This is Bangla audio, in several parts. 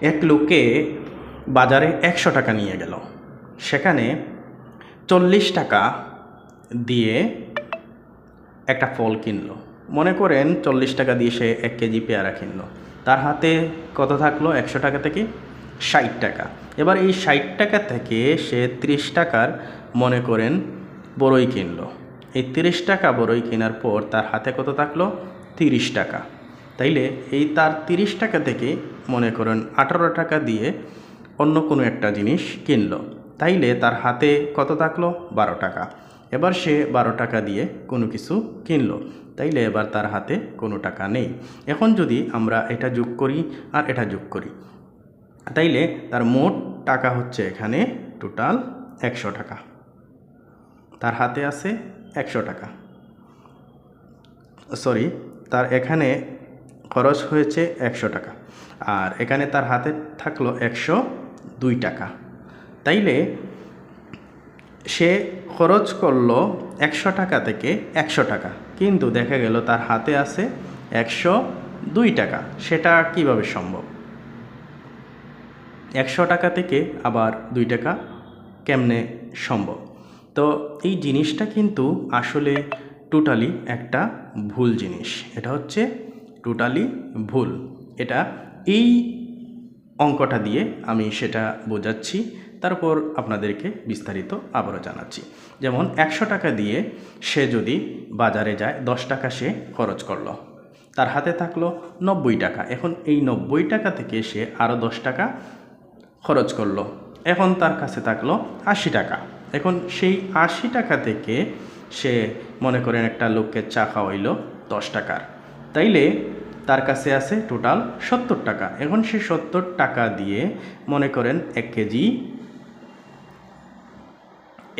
এক লোকে বাজারে একশো টাকা নিয়ে গেল। সেখানে চল্লিশ টাকা দিয়ে একটা ফল কিনলো। মনে করেন চল্লিশ টাকা দিয়ে সে এক কেজি পেয়ারা কিনলো। তার হাতে কত থাকল? একশো টাকা থেকে ষাট টাকা। এবার এই ষাট টাকা থেকে সে ত্রিশ টাকার, মনে করেন বড়ই কিনলো। এই তিরিশ টাকা বড়ই কেনার পর তার হাতে কত থাকল? তিরিশ টাকা। তাইলে এই তার তিরিশ টাকা থেকে মনে করেন, আঠারো টাকা দিয়ে অন্য কোনো একটা জিনিস কিনল। তাইলে তার হাতে কত থাকল? বারো টাকা। এবার সে বারো টাকা দিয়ে কোনো কিছু কিনলো। তাইলে এবার তার হাতে কোনো টাকা নেই। এখন যদি আমরা এটা যোগ করি আর এটা যোগ করি, তাইলে তার মোট টাকা হচ্ছে এখানে টোটাল একশো টাকা। তার হাতে আছে একশো টাকা। সরি তার এখানে খরচ হয়েছে একশো টাকা। আর এখানে তার হাতে থাকল একশো দুই টাকা। তাইলে সে খরচ করল একশো টাকা থেকে একশো টাকা। কিন্তু দেখা গেল তার হাতে আছে একশো দুই টাকা। সেটা কীভাবে সম্ভব? একশো টাকা থেকে আবার দুই টাকা কেমনে সম্ভব? তো এই জিনিসটা কিন্তু আসলে টোটালি একটা ভুল জিনিস। এটা হচ্ছে টোটালি ভুল। এটা এই অঙ্কটা দিয়ে আমি সেটা বোঝাচ্ছি, তারপর আপনাদেরকে বিস্তারিত আবারও জানাচ্ছি। যেমন একশো টাকা দিয়ে সে যদি বাজারে যায়, দশ টাকা সে খরচ করল। তার হাতে থাকল নব্বই টাকা। এখন এই নব্বই টাকা থেকে সে আরও দশ টাকা খরচ করল। এখন তার কাছে থাকল আশি টাকা। এখন সেই আশি টাকা থেকে সে মনে করেন একটা লোককে চা খাওয়াইলো দশ টাকার। তাইলে তার কাছে আছে টোটাল সত্তর টাকা। এখন সে সত্তর টাকা দিয়ে মনে করেন এক কেজি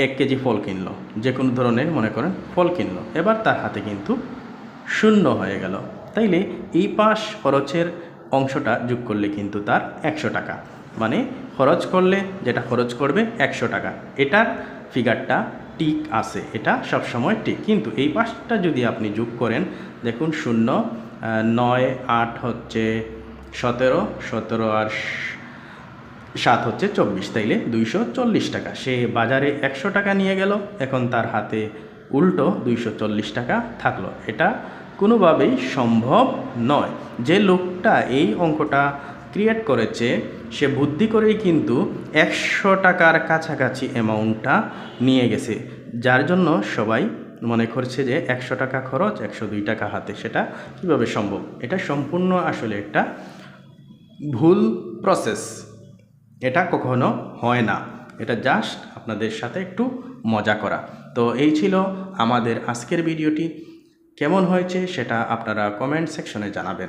এক কেজি ফল কিনলো, যে কোনো ধরনের মনে করেন ফল কিনলো। এবার তার হাতে কিন্তু শূন্য হয়ে গেল। তাইলে এই পাশ খরচের অংশটা যোগ করলে কিন্তু তার একশো টাকা। মানে খরচ করলে, যেটা খরচ করবে একশো টাকা। এটার ফিগারটা ঠিক আছে, এটা সবসময় টিক। কিন্তু এই পাশটা যদি আপনি যোগ করেন, দেখুন শূন্য নয়, আট হচ্ছে সতেরো সতেরো আর সাত হচ্ছে চব্বিশ। তাইলে দুইশো চল্লিশ টাকা। সে বাজারে একশো টাকা নিয়ে গেল, এখন তার হাতে উল্টো দুইশো চল্লিশ টাকা থাকল। এটা কোনোভাবেই সম্ভব নয়। যে লোকটা এই অঙ্কটা ক্রিয়েট করেছে, সে বুদ্ধি করেই কিন্তু একশো টাকার কাছাকাছি অ্যামাউন্টটা নিয়ে গেছে। যার জন্য সবাই মনে করছে যে একশো টাকা খরচ, একশো দুই টাকা হাতে। সেটা কীভাবে সম্ভব? এটা সম্পূর্ণ আসলে একটা ভুল প্রসেস এটা কখনো হয় না। এটা জাস্ট আপনাদের সাথে একটু মজা করা। তো এই ছিল আমাদের আজকের ভিডিওটি। কেমন হয়েছে সেটা আপনারা কমেন্ট সেকশনে জানাবেন।